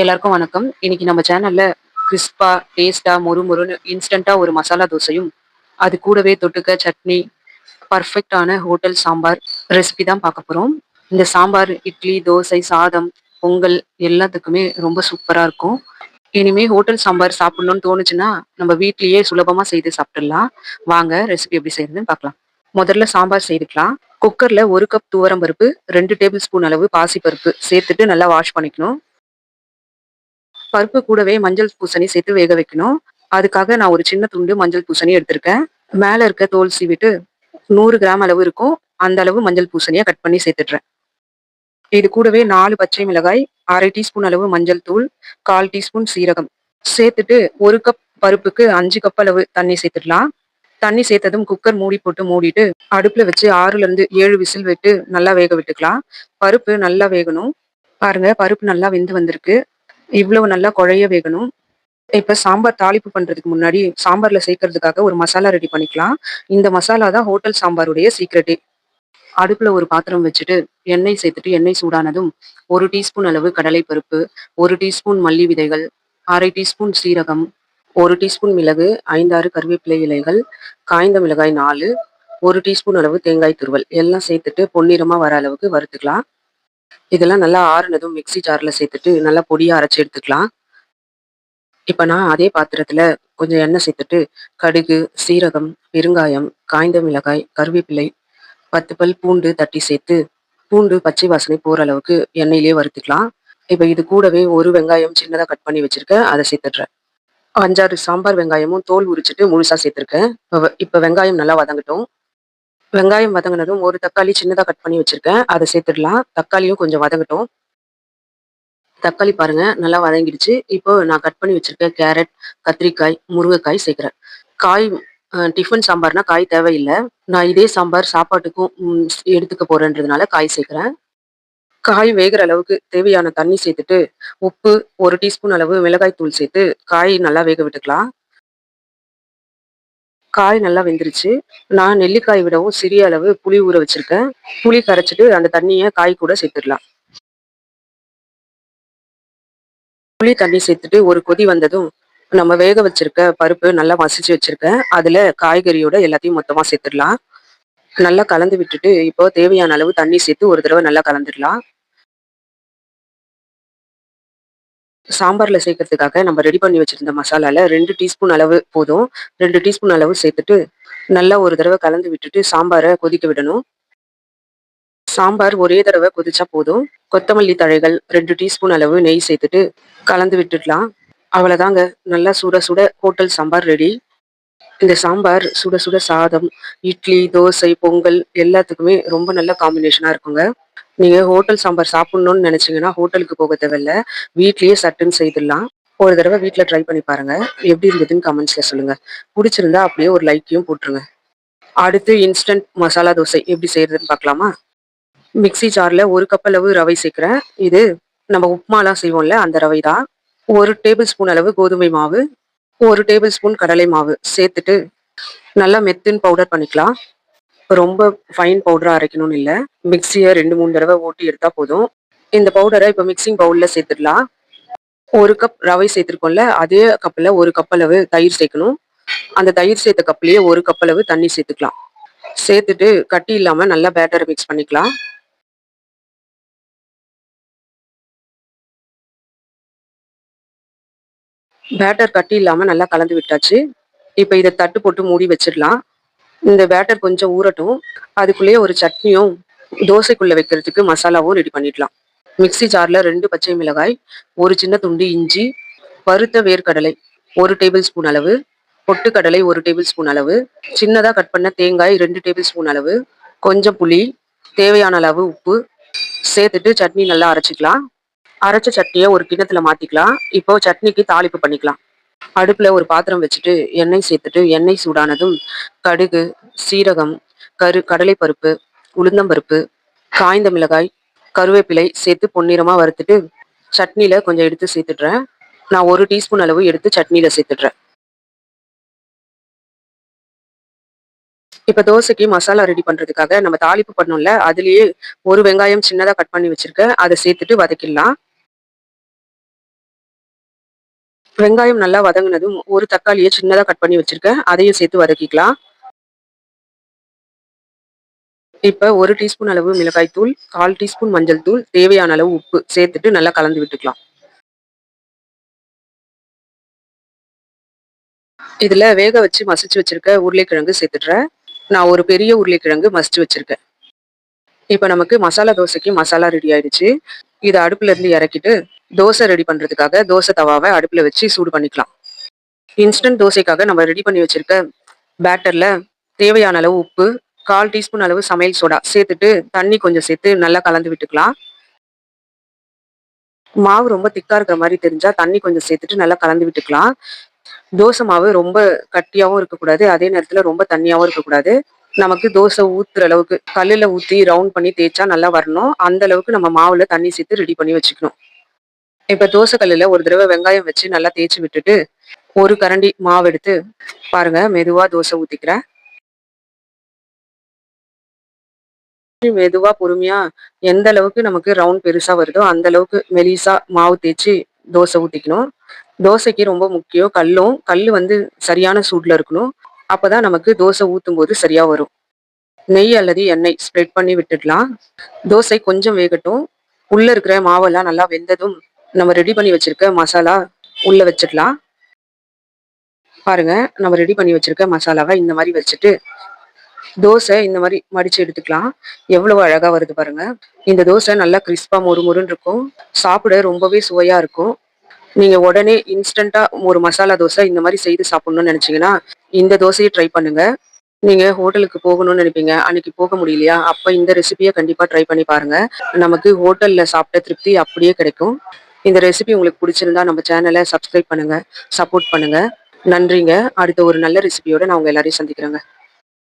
எல்லாருக்கும் வணக்கம். இன்னைக்கு நம்ம சேனல்ல கிறிஸ்பா டேஸ்டா மொறு மொறுன்னு இன்ஸ்டண்டா ஒரு மசாலா தோசையும் அது கூடவே தொட்டுக்க சட்னி பர்ஃபெக்டான ஹோட்டல் சாம்பார் ரெசிபி தான் பார்க்க போறோம். இந்த சாம்பார் இட்லி தோசை சாதம் பொங்கல் எல்லாத்துக்குமே ரொம்ப சூப்பரா இருக்கும். இனிமே ஹோட்டல் சாம்பார் சாப்பிடணும்னு தோணுச்சுன்னா நம்ம வீட்லயே சுலபமா செய்து சாப்பிட்டுடலாம். வாங்க ரெசிபி எப்படி செய்யறதுன்னு பார்க்கலாம். முதல்ல சாம்பார் செய்துக்கலாம். குக்கர்ல ஒரு கப் துவரம் பருப்பு ரெண்டு டேபிள் ஸ்பூன் அளவு பாசி பருப்பு சேர்த்துட்டு நல்லா வாஷ் பண்ணிக்கணும். பருப்பு கூடவே மஞ்சள் பூசணி சேர்த்து வேக வைக்கணும். அதுக்காக நான் ஒரு சின்ன துண்டு மஞ்சள் பூசணி எடுத்திருக்கேன். மேல இருக்க தோல் சீவிட்டு நூறு கிராம் அளவு இருக்கும். அந்த அளவு மஞ்சள் பூசணியை கட் பண்ணி சேர்த்துடுறேன். இது கூடவே நாலு பச்சை மிளகாய் அரை டீஸ்பூன் அளவு மஞ்சள் தூள் கால் டீஸ்பூன் சீரகம். சேர்த்துட்டு ஒரு கப் பருப்புக்கு அஞ்சு கப் அளவு தண்ணி சேர்த்துடலாம். தண்ணி சேர்த்ததும் குக்கர் மூடி போட்டு மூடிட்டு அடுப்புல வச்சு ஆறுல இருந்து ஏழு விசில் விட்டு நல்லா வேக விட்டுக்கலாம். பருப்பு நல்லா வேகணும். பாருங்க பருப்பு நல்லா வெந்து வந்திருக்கு. இவ்வளவு நல்லா குழைய வேகணும். இப்போ சாம்பார் தாளிப்பு பண்ணுறதுக்கு முன்னாடி சாம்பாரில் சேர்க்கறதுக்காக ஒரு மசாலா ரெடி பண்ணிக்கலாம். இந்த மசாலா தான் ஹோட்டல் சாம்பாருடைய சீக்ரெட்டே அடுப்பில் ஒரு பாத்திரம் வச்சுட்டு எண்ணெய் சேர்த்துட்டு எண்ணெய் சூடானதும் ஒரு டீஸ்பூன் அளவு கடலை பருப்பு ஒரு டீஸ்பூன் மல்லி விதைகள் அரை டீஸ்பூன் சீரகம் ஒரு டீஸ்பூன் மிளகு ஐந்தாறு கருவேப்பிலை இலைகள் காய்ந்த மிளகாய் நாலு ஒரு டீஸ்பூன் அளவு தேங்காய் துருவல். எல்லாம் சேர்த்துட்டு பொன்னிறமாக வர அளவுக்கு வறுத்துக்கலாம். இதெல்லாம் நல்லா ஆறுனதும் மிக்ஸி ஜார்ல சேர்த்துட்டு நல்லா பொடியா அரைச்சு எடுத்துக்கலாம். இப்ப நான் அதே பாத்திரத்துல கொஞ்சம் எண்ணெய் சேர்த்துட்டு கடுகு சீரகம் பெருங்காயம் காய்ந்த மிளகாய் கருவேப்பிலை பத்து பல் பூண்டு தட்டி சேர்த்து பூண்டு பச்சை வாசனை போற அளவுக்கு எண்ணெயிலே வறுத்துக்கலாம். இப்ப இது கூடவே ஒரு வெங்காயம் சின்னதா கட் பண்ணி வச்சிருக்கேன். அதை சேர்த்துடுறேன். அஞ்சாறு சாம்பார் வெங்காயமும் தோல் உரிச்சிட்டு முழுசா சேர்த்துருக்கேன். இப்போ இப்போ வெங்காயம் நல்லா வதங்கட்டும். வெங்காயம் வதங்கினதும் ஒரு தக்காளி சின்னதாக கட் பண்ணி வச்சுருக்கேன். அதை சேர்த்துடலாம். தக்காளியும் கொஞ்சம் வதங்கட்டும். தக்காளி பாருங்க நல்லா வதங்கிடுச்சு. இப்போ நான் கட் பண்ணி வச்சிருக்கேன் கேரட் கத்திரிக்காய் முருங்கைக்காய் சேர்க்குறேன். காய் டிஃபன் சாம்பார்னா காய் தேவையில்லை. நான் இதே சாம்பார் சாப்பாட்டுக்கும் எடுத்துக்க போறேன்றதுனால காய் சேர்க்குறேன். காய் வேகிற அளவுக்கு தேவையான தண்ணி சேர்த்துட்டு உப்பு ஒரு டீஸ்பூன் அளவு மிளகாய் தூள் சேர்த்து காய் நல்லா வேக விட்டுக்கலாம். காய் நல்லா வெந்துருச்சு. நான் நெல்லிக்காய் விடவும் சிறிய அளவு புளி ஊற வச்சிருக்கேன். புளி கரைச்சிட்டு அந்த தண்ணியை காய் கூட சேர்த்துடலாம். புளி தண்ணி சேர்த்துட்டு ஒரு கொதி வந்ததும் நம்ம வேக வச்சிருக்க பருப்பு நல்லா மசிச்சு வச்சிருக்கேன். அதுல காய்கறியோட எல்லாத்தையும் மொத்தமா சேர்த்துடலாம். நல்லா கலந்து விட்டுட்டு இப்போ தேவையான அளவு தண்ணி சேர்த்து ஒரு தடவை நல்லா கலந்துடலாம். சாம்பாரில் சேர்க்கறதுக்காக நம்ம ரெடி பண்ணி வச்சிருந்த மசாலாவில் ரெண்டு டீஸ்பூன் அளவு போதும். ரெண்டு டீஸ்பூன் அளவு சேர்த்துட்டு நல்லா ஒரு தடவை கலந்து விட்டுட்டு சாம்பாரை கொதிக்க விடணும். சாம்பார் ஒரே தடவை கொதிச்சா போதும். கொத்தமல்லி தழைகள் ரெண்டு டீஸ்பூன் அளவு நெய் சேர்த்துட்டு கலந்து விட்டுடலாம். அவ்வளோதாங்க நல்லா சுட சுட ஹோட்டல் சாம்பார் ரெடி இந்த சாம்பார் சுட சுட சாதம் இட்லி தோசை பொங்கல் எல்லாத்துக்குமே ரொம்ப நல்ல காம்பினேஷனாக இருக்குங்க. நீங்கள் ஹோட்டல் சாம்பார் சாப்பிட்ணுன்னு நினச்சிங்கன்னா ஹோட்டலுக்கு போக தேவையில்ல. வீட்லேயே சட்டுன்னு செய்திடலாம். ஒரு தடவை வீட்டில் ட்ரை பண்ணி பாருங்கள் எப்படி இருந்ததுன்னு கமெண்ட்ஸில் சொல்லுங்கள் பிடிச்சிருந்தா அப்படியே ஒரு லைக்கையும் போட்டுருங்க. அடுத்து இன்ஸ்டன்ட் மசாலா தோசை எப்படி செய்யறதுன்னு பார்க்கலாமா? மிக்சி ஜாரில் ஒரு கப் அளவு ரவை சேர்க்குறேன். இது நம்ம உப்புமாலாம் செய்வோம்ல அந்த ரவை தான். ஒரு டேபிள் ஸ்பூன் அளவு கோதுமை மாவு ஒரு டேபிள் ஸ்பூன் கடலை மாவு சேர்த்துட்டு நல்லா மெத்துன்னு பவுடர் பண்ணிக்கலாம். ரொம்ப ஃபைன் பவுடரா அரைக்கணும்னு இல்லை. மிக்ஸியை ரெண்டு மூணு தடவை ஓட்டி எடுத்தா போதும். இந்த பவுடரை இப்போ மிக்சிங் பவுல்ல சேர்த்துடலாம். ஒரு கப் ரவை சேர்த்துருக்கோம்ல அதே கப்பில் ஒரு கப் அளவு தயிர் சேர்க்கணும். அந்த தயிர் சேர்த்த கப்லயே ஒரு கப் அளவு தண்ணி சேர்த்துக்கலாம். சேர்த்துட்டு கட்டி இல்லாமல் நல்லா பேட்டரை மிக்ஸ் பண்ணிக்கலாம். பேட்டர் கட்டி இல்லாமல் நல்லா கலந்து விட்டாச்சு. இப்போ இதை தட்டு போட்டு மூடி வச்சிடலாம். இந்த பேட்டர் கொஞ்சம் ஊறட்டும். அதுக்குள்ளேயே ஒரு சட்னியும் தோசைக்குள்ளே வைக்கிறதுக்கு மசாலாவும் ரெடி பண்ணிடலாம். மிக்ஸி ஜார்ல ரெண்டு பச்சை மிளகாய் ஒரு சின்ன துண்டு இஞ்சி வறுத்த வேர்க்கடலை ஒரு டேபிள் ஸ்பூன் அளவு பொட்டுக்கடலை ஒரு டேபிள் ஸ்பூன் அளவு சின்னதாக கட் பண்ண தேங்காய் ரெண்டு டேபிள் ஸ்பூன் அளவு கொஞ்சம் புளி தேவையான அளவு உப்பு சேர்த்துட்டு சட்னி நல்லா அரைச்சிக்கலாம். அரைச்ச சட்னியை ஒரு கிண்ணத்தில் மாற்றிக்கலாம் இப்போ சட்னிக்கு தாளிப்பு பண்ணிக்கலாம். அடுப்பில் ஒரு பாத்திரம் வச்சுட்டு எண்ணெய் சேர்த்துட்டு எண்ணெய் சூடானதும் கடுகு சீரகம் கரு கடலைப்பருப்பு உளுந்தம்பருப்பு காய்ந்த மிளகாய் கருவேப்பிலை சேர்த்து பொன்னிறமாக வறுத்துட்டு சட்னியில் கொஞ்சம் எடுத்து சேர்த்துடுறேன். நான் ஒரு டீஸ்பூன் அளவு எடுத்து சட்னியில் சேர்த்துட்றேன். இப்போ தோசைக்கு மசாலா ரெடி பண்ணுறதுக்காக நம்ம தாளிப்பு பண்ணோம்ல அதுலேயே ஒரு வெங்காயம் சின்னதாக கட் பண்ணி வச்சுருக்கேன். அதை சேர்த்துட்டு வதக்கிடலாம். வெங்காயம் நல்லா வதங்கினதும் ஒரு தக்காளியை சின்னதாக கட் பண்ணி வச்சிருக்கேன். அதையும் சேர்த்து வதக்கிக்கலாம். இப்போ ஒரு டீஸ்பூன் அளவு மிளகாய் தூள் கால் டீஸ்பூன் மஞ்சள் தூள் தேவையான அளவு உப்பு சேர்த்துட்டு நல்லா கலந்து விட்டுக்கலாம். இதில் வேக வச்சு மசிச்சு வச்சுருக்க உருளைக்கிழங்கு சேர்த்துடுறேன். நான் ஒரு பெரிய உருளைக்கிழங்கு மசிச்சு வச்சிருக்கேன். இப்போ நமக்கு மசாலா தோசைக்கு மசாலா ரெடி ஆயிடுச்சு. இதை அடுப்புல இருந்து இறக்கிட்டு தோசை ரெடி பண்ணுறதுக்காக தோசை தவாவை அடுப்பில் வச்சு சூடு பண்ணிக்கலாம். இன்ஸ்டன்ட் தோசைக்காக நம்ம ரெடி பண்ணி வச்சுருக்க பேட்டரில் தேவையான அளவு உப்பு கால் டீஸ்பூன் அளவு சமையல் சோடா சேர்த்துட்டு தண்ணி கொஞ்சம் சேர்த்து நல்லா கலந்து விட்டுக்கலாம். மாவு ரொம்ப திக்காக இருக்கிற மாதிரி தெரிஞ்சால் தண்ணி கொஞ்சம் சேர்த்துட்டு நல்லா கலந்து விட்டுக்கலாம். தோசை மாவு ரொம்ப கட்டியாகவும் இருக்கக்கூடாது அதே நேரத்தில் ரொம்ப தண்ணியாகவும் இருக்கக்கூடாது. நமக்கு தோசை ஊத்துற அளவுக்கு கல்லில் ஊற்றி ரவுண்ட் பண்ணி தேய்ச்சா நல்லா வரணும். அந்த அளவுக்கு நம்ம மாவில் தண்ணி சேர்த்து ரெடி பண்ணி வச்சுக்கணும். இப்போ தோசை ஒரு தடவை வெங்காயம் வச்சு நல்லா தேய்ச்சி விட்டுட்டு ஒரு கரண்டி மாவு எடுத்து பாருங்க மெதுவாக தோசை ஊத்திக்கிறேன். மெதுவாக பொறுமையா எந்த அளவுக்கு நமக்கு ரவுண்ட் பெருசா வருதோ அந்த அளவுக்கு மெலிசா மாவு தேய்ச்சி தோசை ஊற்றிக்கணும் தோசைக்கு ரொம்ப முக்கியம் கல்லும் கல் வந்து சரியான சூட்ல இருக்கணும். அப்பதான் நமக்கு தோசை ஊற்றும் போது சரியா வரும். நெய் அல்லது எண்ணெய் ஸ்ப்ரெட் பண்ணி விட்டுடலாம். தோசை கொஞ்சம் வேகட்டும். உள்ள இருக்கிற மாவெல்லாம் நல்லா வெந்ததும் நம்ம ரெடி பண்ணி வச்சிருக்க மசாலா உள்ள வச்சிடலாம். பாருங்க நம்ம ரெடி பண்ணி வச்சிருக்க மசாலாவை இந்த மாதிரி வச்சுட்டு தோசை இந்த மாதிரி மடிச்சு எடுத்துக்கலாம். எவ்வளவு அழகா வருது பாருங்க. இந்த தோசை நல்லா கிறிஸ்பா மொறு மொறுன்னு இருக்கும். சாப்பிட ரொம்பவே சுவையா இருக்கும். நீங்க உடனே இன்ஸ்டன்டா ஒரு மசாலா தோசை இந்த மாதிரி செய்து சாப்பிடணும்னு நினைச்சீங்கன்னா இந்த தோசையை ட்ரை பண்ணுங்க. நீங்க ஹோட்டலுக்கு போகணும்னு நினைப்பீங்க. அன்னைக்கு போக முடியலையா? அப்ப இந்த ரெசிபியை கண்டிப்பா ட்ரை பண்ணி பாருங்க. நமக்கு ஹோட்டல்ல சாப்பிட்ட திருப்தி அப்படியே கிடைக்கும். இந்த ரெசிபி உங்களுக்கு பிடிச்சிருந்தா நம்ம சேனலை சப்ஸ்கிரைப் பண்ணுங்க சப்போர்ட் பண்ணுங்க. நன்றிங்க. அடுத்த ஒரு நல்ல ரெசிபியோட நான் உங்கள் எல்லாரையும் சந்திக்கிறேங்க.